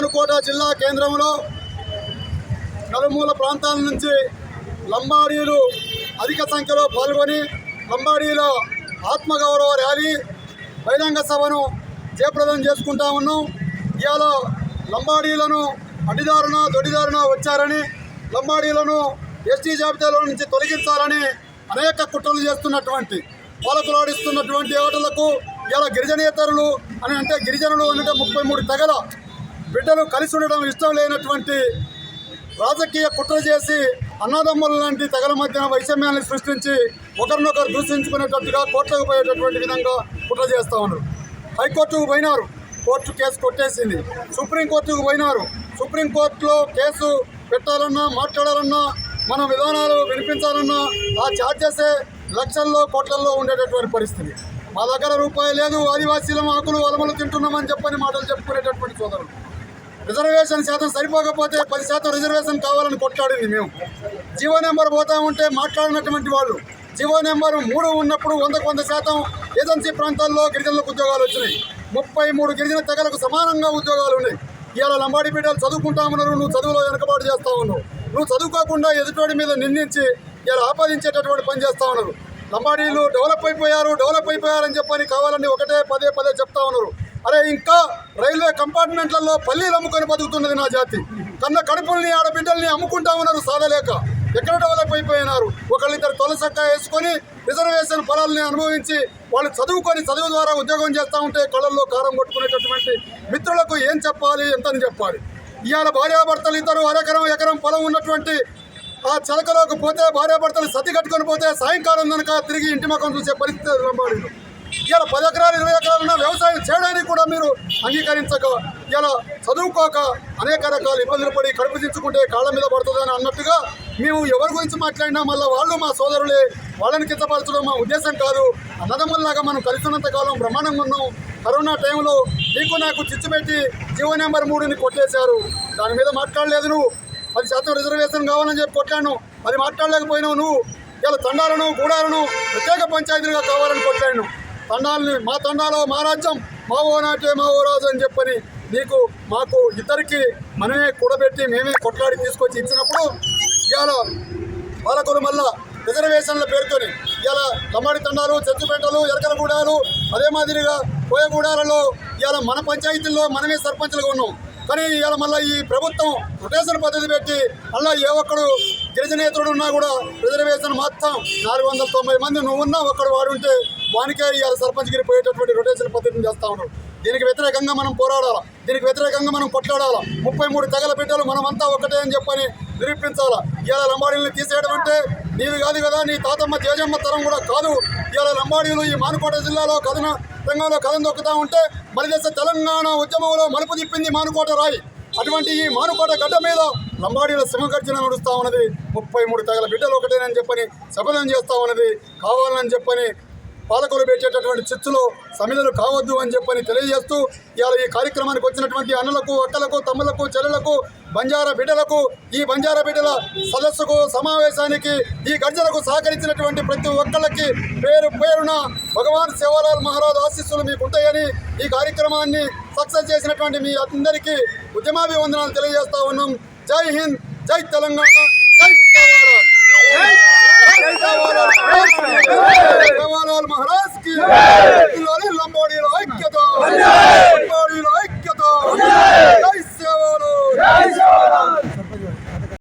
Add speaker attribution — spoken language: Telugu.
Speaker 1: కేంద్రంలో నలుమూల ప్రాంతాల నుంచి లంబాడీలు అధిక సంఖ్యలో పాల్గొని లంబాడీల ఆత్మగౌరవ ర్యాలీ బహిరంగ సభను జయప్రదం చేసుకుంటా ఉన్నాం. ఇవాళ లంబాడీలను అడ్డిదారున దొడిదారున వచ్చారని లంబాడీలను ఎస్టీ జాబితాలో నుంచి తొలగించాలని అనేక కుట్రలు చేస్తున్నటువంటి పాలకులాడిస్తున్నటువంటి ఓటర్లకు ఇలా గిరిజనేతరులు అని అంటే గిరిజనులు అంటే ముప్పై మూడు తెగల బిడ్డలు కలిసి ఉండడం ఇష్టం లేనటువంటి రాజకీయ కుట్ర చేసి అన్నదమ్ముల లాంటి తెగల మధ్యన వైషమ్యాన్ని సృష్టించి ఒకరినొకరు దూషించుకునేటట్టుగా కోర్టుకు పోయేటటువంటి విధంగా కుట్ర చేస్తూ ఉన్నారు. హైకోర్టుకు పోయినారు. కోర్టు కేసు కొట్టేసింది. సుప్రీంకోర్టుకు పోయినారు. సుప్రీంకోర్టులో కేసు పెట్టాలన్నా మాట్లాడాలన్నా మన విధానాలు వినిపించాలన్నా ఆ ఛార్జెసే లక్షల్లో కోట్లల్లో ఉండేటటువంటి పరిస్థితి. మా దగ్గర రూపాయి లేదు. ఆదివాసీల ఆకులు వలమలు తింటున్నామని చెప్పని మాటలు చెప్పుకునేటటువంటి సోదరులు. రిజర్వేషన్ శాతం సరిపోకపోతే పది శాతం రిజర్వేషన్ కావాలని కొట్లాడింది మేము. జీవో నెంబర్ పోతా ఉంటే మాట్లాడినటువంటి వాళ్ళు జీవో నెంబర్ మూడు ఉన్నప్పుడు వందకు వంద శాతం ఏజెన్సీ ప్రాంతాల్లో గిరిజనులకు ఉద్యోగాలు వచ్చినాయి. ముప్పై మూడు గిరిజన తెగలకు సమానంగా ఉద్యోగాలు ఉన్నాయి. ఇవాళ లంబాడి బిడ్డలు చదువుకుంటామన్నారు నువ్వు చదువులో వెనకబాటు చేస్తా ఉన్నావు. నువ్వు చదువుకోకుండా ఎదుటోడి మీద నిందించి ఇలా ఆపాదించేటటువంటి పని చేస్తా ఉన్నారు. లంబాడీలు డెవలప్ అయిపోయారు డెవలప్ అయిపోయారని చెప్పని కావాలని ఒకటే పదే పదే చెప్తా ఉన్నారు. అరే ఇంకా రైల్వే కంపార్ట్మెంట్లలో పల్లీలు అమ్ముకొని బతుకుతున్నది నా జాతి. కన్న కడుపుల్ని ఆడబిడ్డల్ని అమ్ముకుంటా ఉన్నారు సాధలేక. ఎక్కడ డెవలప్ అయిపోయినారు? ఒకళ్ళిద్దరు తొలసక్క వేసుకొని రిజర్వేషన్ ఫలాల్ని అనుభవించి వాళ్ళు చదువుకొని చదువు ద్వారా ఉద్యోగం చేస్తూ ఉంటే కళ్ళల్లో కారం కొట్టుకునేటటువంటి మిత్రులకు ఏం చెప్పాలి ఎంతని చెప్పాలి? ఇవాళ భార్యాభర్తలు ఇద్దరు అరెకరం ఎకరం పొలం ఉన్నటువంటి ఆ చలకలోకి పోతే భార్యాభర్తలు సతి కట్టుకొని పోతే సాయంకాలం కనుక తిరిగి ఇంటి ముఖం చూసే పరిస్థితి లంబాడీలు ఇలా పది ఎకరాలు ఇరవై ఎకరాలు ఉన్న వ్యవసాయం చేయడానికి కూడా మీరు అంగీకరించక ఇలా చదువుకోక అనేక రకాల ఇబ్బందులు పడి కడుపు దించుకుంటే కాళ్ళ మీద పడుతుందని అన్నట్టుగా మేము ఎవరి గురించి మాట్లాడినా మళ్ళీ వాళ్ళు మా సోదరులే వాళ్ళని కించపరచడం మా ఉద్దేశం కాదు. అన్నదమ్ముల్లాగా మనం కలిసినంత కాలం బ్రహ్మాండంగా ఉన్నాం. కరోనా టైంలో నీకు నాకు చిచ్చు పెట్టి జీవో నెంబర్ మూడుని కొట్టేశారు. దాని మీద మాట్లాడలేదు నువ్వు. పది శాతం రిజర్వేషన్ కావాలని చెప్పి కొట్టాను అది మాట్లాడలేకపోయినావు నువ్వు. ఇలా తండాలను గూడాలను ప్రత్యేక పంచాయతీలుగా కావాలని కొట్టాను తండాలని మా తండాలో మా రాజ్యం మా ఓ నాటే మా ఓ రాజు అని చెప్పని నీకు మాకు ఇద్దరికి మనమే కూడబెట్టి మేమే కొట్లాడి తీసుకొచ్చి ఇచ్చినప్పుడు ఇవాళ పాలకులు మళ్ళా రిజర్వేషన్ల పేరుతోని ఇలా లమ్మాడి తండాలు చచ్చుపేటలు ఎరకలగూడాలు అదే మాదిరిగా కోయగూడాలలో ఇలా మన పంచాయతీల్లో మనమే సర్పంచులుగా ఉన్నాం. కానీ ఇవాళ మళ్ళీ ఈ ప్రభుత్వం రొటేషన్ పద్ధతి పెట్టి అలా ఏ ఒక్కడు గిరిజనేతరుడు ఉన్నా కూడా రిజర్వేషన్ మొత్తం నాలుగు వందల తొంభై మంది నువ్వు ఉన్నా ఒక్కడు వాడు ఉంటే వానికే ఇవాళ సర్పంచ్గిరి పోయేటటువంటి రొటేషన్ పద్ధతిని చేస్తా ఉన్నారు దీనికి వ్యతిరేకంగా మనం పోరాడాలా? దీనికి వ్యతిరేకంగా మనం కొట్లాడాలా? ముప్పై మూడు తెగల బిడ్డలు మనమంతా ఒకటే అని చెప్పని నిరూపించాలా? ఇవాళ లంబాడీలను తీసేయడం అంటే నీది కాదు కదా నీ తాతమ్మ జేజమ్మ తరం కూడా కాదు. ఇవాళ లంబాడీలు ఈ మానుకోట జిల్లాలో కథన రంగంలో కథం దొక్కుతా ఉంటే మరిదేశ తెలంగాణ ఉద్యమంలో మలుపు తిప్పింది మానుకోట రాయి. అటువంటి ఈ మానుకోట గడ్డ మీద లంబాడీల సింహగర్జన నడుస్తా ఉన్నది. ముప్పై మూడు తగల బిడ్డలు ఒకటేనని చెప్పని శపథం చేస్తా ఉన్నది. కావాలని చెప్పని పాలకులు పెట్టేటటువంటి చిచ్చులు సమిధులు కావద్దు అని చెప్పని తెలియజేస్తూ ఇవాళ ఈ కార్యక్రమానికి వచ్చినటువంటి అన్నలకు అక్కలకు తమ్ములకు చెల్లెలకు బంజారా బిడ్డలకు ఈ బంజారా బిడ్డల సదస్సుకు సమావేశానికి ఈ గర్జనకు సహకరించినటువంటి ప్రతి ఒక్కళ్ళకి పేరు పేరున భగవాన్ సేవాలాల్ మహారాజ్ ఆశీస్సులు మీకు ఉంటాయని ఈ కార్యక్రమాన్ని సక్సెస్ చేసినటువంటి మీ అందరికీ ఉద్యమాభివందనాలు తెలియజేస్తా ఉన్నాం. జై హింద్ జై తెలంగాణ జై సేవాలాల్. జై మహారాజ్కి